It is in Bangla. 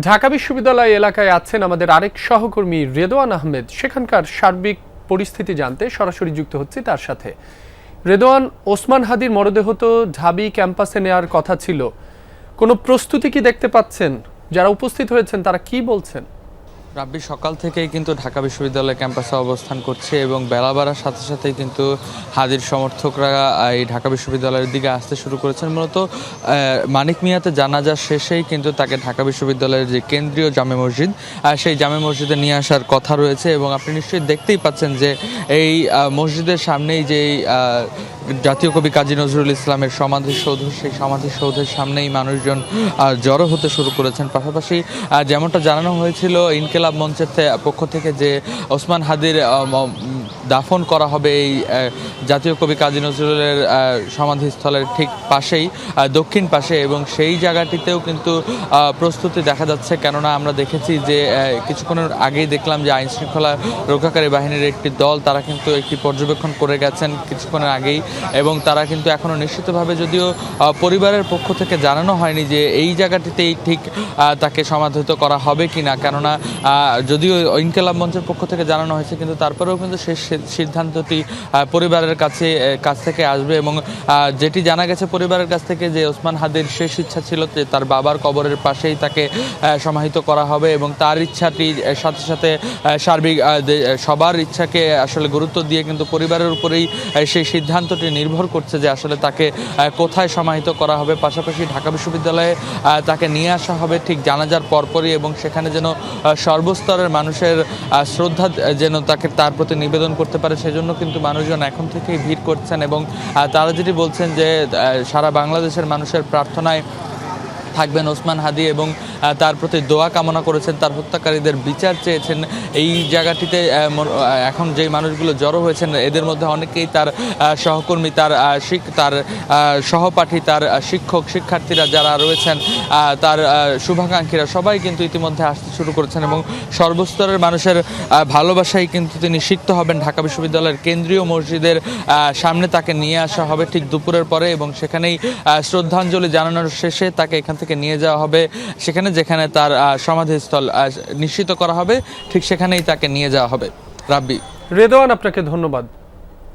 ঢাকা বিশ্ববিদ্যালয় এলাকায় আছেন আমাদের আরেক সহকর্মী রেদোয়ান আহমেদ। সেখানকার সার্বিক পরিস্থিতি জানতে সরাসরি যুক্ত হচ্ছে তার সাথে। রেদোয়ান, ওসমান হাদির মরদেহ তো ঢাবি ক্যাম্পাসে নেওয়ার কথা ছিল। কোনো প্রস্তুতি কি দেখতে পাচ্ছেন? যারা উপস্থিত হয়েছেন তারা কি বলছেন? রাব্বি সকাল থেকেই কিন্তু ঢাকা বিশ্ববিদ্যালয় ক্যাম্পাসে অবস্থান করছে এবং বেলা বাড়ার সাথে সাথেই কিন্তু হাদির সমর্থকরা এই ঢাকা বিশ্ববিদ্যালয়ের দিকে আসতে শুরু করেছেন। মূলত মানিক মিয়াতে জানাজা শেষেই কিন্তু তাকে ঢাকা বিশ্ববিদ্যালয়ের যে কেন্দ্রীয় জামে মসজিদ সেই জামে মসজিদে নিয়ে আসার কথা রয়েছে এবং আপনি নিশ্চয়ই দেখতেই পাচ্ছেন যে এই মসজিদের সামনেই যেই জাতীয় কবি কাজী নজরুল ইসলামের সমাধিসৌধ সেই সমাধিসৌধের সামনেই মানুষজন জড়ো হতে শুরু করেছেন। পাশাপাশি যেমনটা জানানো হয়েছিল ইনকেলাব মঞ্চের পক্ষ থেকে যে ওসমান হাদির দাফন করা হবে এই জাতীয় কবি কাজী নজরুলের সমাধিস্থলের ঠিক পাশেই দক্ষিণ পাশে এবং সেই জায়গাটিতেও কিন্তু প্রস্তুতি দেখা যাচ্ছে। কেননা আমরা দেখেছি যে কিছুক্ষণের আগেই দেখলাম যে আইন শৃঙ্খলা রক্ষাকারী বাহিনীর একটি দল, তারা কিন্তু একটি পর্যবেক্ষণ করে গেছেন কিছুক্ষণের আগেই এবং তারা কিন্তু এখনও নিশ্চিতভাবে যদিও পরিবারের পক্ষ থেকে জানানো হয়নি যে এই জায়গাটিতেই ঠিক তাকে সমাধিত করা হবে কি না কেননা যদিও ইনকেলাব মঞ্চের পক্ষ থেকে জানানো হয়েছে, কিন্তু তারপরেও কিন্তু শেষ সিদ্ধান্তটি পরিবারের কাছে কাছ থেকে আসবে এবং যেটি জানা গেছে পরিবারের কাছ থেকে যে ওসমান হাদির শেষ ইচ্ছা ছিল যে তার বাবার কবরের পাশেই তাকে সমাহিত করা হবে এবং তার ইচ্ছাটি সাথে সাথে সার্বিক সবার ইচ্ছাকে আসলে গুরুত্ব দিয়ে কিন্তু পরিবারের উপরেই সেই সিদ্ধান্তটি নির্ভর করছে যে আসলে তাকে কোথায় সমাহিত করা হবে। পাশাপাশি ঢাকা বিশ্ববিদ্যালয়ে তাকে নিয়ে আসা হবে ঠিক জানাজার পরপরই এবং সেখানে যেন সর্বস্তরের মানুষের শ্রদ্ধা যেন তাকে, তার প্রতি নিবেদন করতে পারে সেজন্য কিন্তু মানুষজন এখন থেকেই ভিড় করছেন এবং তারা যেটি বলছেন যে সারা বাংলাদেশের মানুষের প্রার্থনায় থাকবেন ওসমান হাদি এবং তার প্রতি দোয়া কামনা করেছেন, তার হত্যাকারীদের বিচার চেয়েছেন। এই জায়গাটিতে এখন যে মানুষগুলো জড়ো হয়েছেন, এদের মধ্যে অনেকেই তার সহকর্মী, তার তার সহপাঠী, তার শিক্ষক, শিক্ষার্থীরা যারা রয়েছেন তার শুভাকাঙ্ক্ষীরা সবাই কিন্তু ইতিমধ্যে আসতে শুরু করেছেন এবং সর্বস্তরের মানুষের ভালোবাসায় কিন্তু তিনি সিক্ত হবেন। ঢাকা বিশ্ববিদ্যালয়ের কেন্দ্রীয় মসজিদের সামনে তাকে নিয়ে আসা হবে ঠিক দুপুরের পরে এবং সেখানেই শ্রদ্ধাঞ্জলি জানানোর শেষে তাকে এখান থেকে নিয়ে যাওয়া হবে। সেখানে যেখানে তার সমাধিস্থল নিশ্চিত করা হবে, ঠিক সেখানেই তাকে নিয়ে যাওয়া হবে। রাব্বি। রেদওয়ান, আপনাকে ধন্যবাদ।